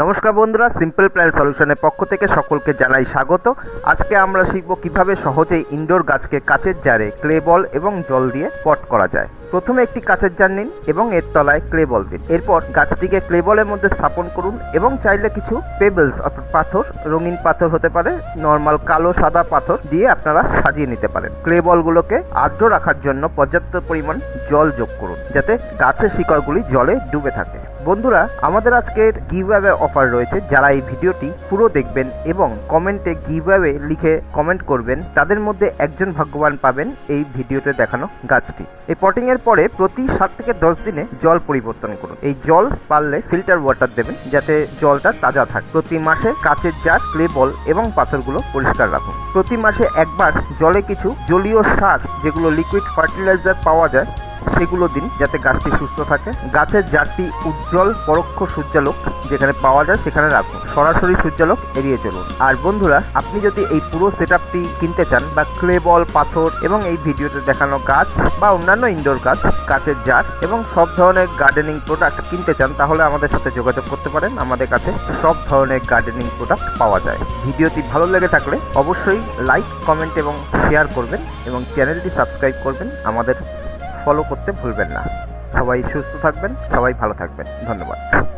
নমস্কার বন্ধুরা simple plan সলিউশনের পক্ষ থেকে সকলকে জানাই স্বাগত। আজকে আমরা শিখব কীভাবে সহজেই ইনডোর গাছকে কাচের জারে ক্লে বল এবং জল দিয়ে পট করা যায়। প্রথমে একটি কাচের জার নিন এবং এর তলায় ক্লে বল দিন। এরপর গাছটিকে ক্লে বলের মধ্যে স্থাপন করুন এবং চাইলে কিছু পেবলস অর্থাৎ পাথর, রঙিন পাথর হতে পারে নর্মাল কালো সাদা পাথর দিয়ে আপনারা সাজিয়ে নিতে পারেন। ক্লে বলগুলোকে আর্দ্র রাখার জন্য পর্যাপ্ত পরিমাণ জল যোগ করুন, যাতে গাছের শিকড়গুলি জলে ডুবে থাকে। বন্ধুরা, আমাদের আজকের গিভঅ্যাওয়ে অফার রয়েছে। যারা এই ভিডিওটি পুরো দেখবেন এবং কমেন্টে গিভঅ্যাওয়ে লিখে কমেন্ট করবেন, তাদের মধ্যে একজন ভাগ্যবান পাবেন এই ভিডিওতে দেখানো গাছটি। এই পটিং এর পরে প্রতি সাত থেকে দশ দিনে জল পরিবর্তন করুন। এই জল পারলে ফিল্টার ওয়াটার দেবেন, যাতে জলটা তাজা থাকে। প্রতি মাসে কাচের জার ক্লে বল এবং পাথরগুলো পরিষ্কার রাখুন। প্রতি মাসে একবার জলে কিছু জলীয় সার, যেগুলো লিকুইড ফার্টিলাইজার পাওয়া যায় সেগুলো দিন যাতে গাছটি সুস্থ থাকে। গাছের জাতটি উজ্জ্বল, পরোক্ষ সূর্যালোক যেখানে পাওয়া যায় সেখানে রাখুন। সরাসরি সূর্যালোক এড়িয়ে চলুন। আর বন্ধুরা, আপনি যদি এই পুরো সেট কিনতে চান বা ক্লে বল, পাথর এবং এই ভিডিওতে দেখানো গাছ বা অন্যান্য ইনডোর গাছ কাচের জার এবং সব ধরনের গার্ডেনিং প্রোডাক্ট কিনতে চান, তাহলে আমাদের সাথে যোগাযোগ করতে পারেন। আমাদের কাছে সব ধরনের গার্ডেনিং প্রোডাক্ট পাওয়া যায়। ভিডিওটি ভালো লেগে থাকলে অবশ্যই লাইক, কমেন্ট এবং শেয়ার করবেন এবং চ্যানেলটি সাবস্ক্রাইব করবেন আমাদের ফলো করতে ভুলবেন না। সবাই সুস্থ থাকবেন সবাই ভালো থাকবেন। ধন্যবাদ।